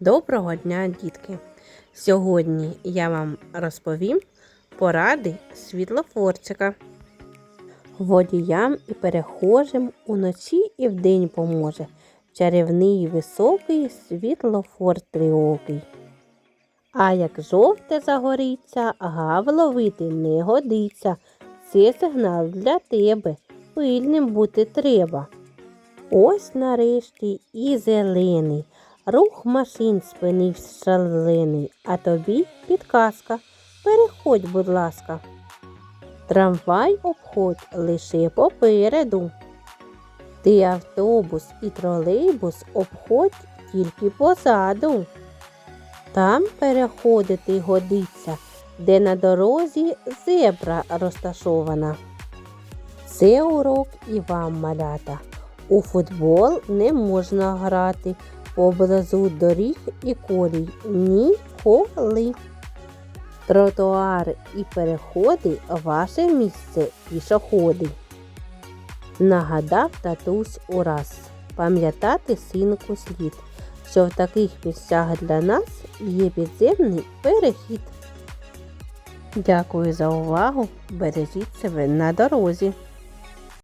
Доброго дня, дітки! Сьогодні я вам розповім поради світлофорчика. Водіям і перехожим уночі і вдень поможе чарівний високий світлофор триокий. А як жовте загориться, гав ловити не годиться. Це сигнал для тебе, пильним бути треба. Ось нарешті і зелений. Рух машин спинився шалений, а тобі підказка. Переходь, будь ласка. Трамвай обходь лише попереду. Ти автобус і тролейбус обходь тільки позаду. Там переходити годиться, де на дорозі зебра розташована. Це урок і вам, малята. У футбол не можна грати поблизу доріг і колій ніколи. Тротуари і переходи ваше місце пішоходи. Нагадав татусь ураз. Пам'ятати синку слід, що в таких місцях для нас є підземний перехід. Дякую за увагу. Бережіть себе на дорозі.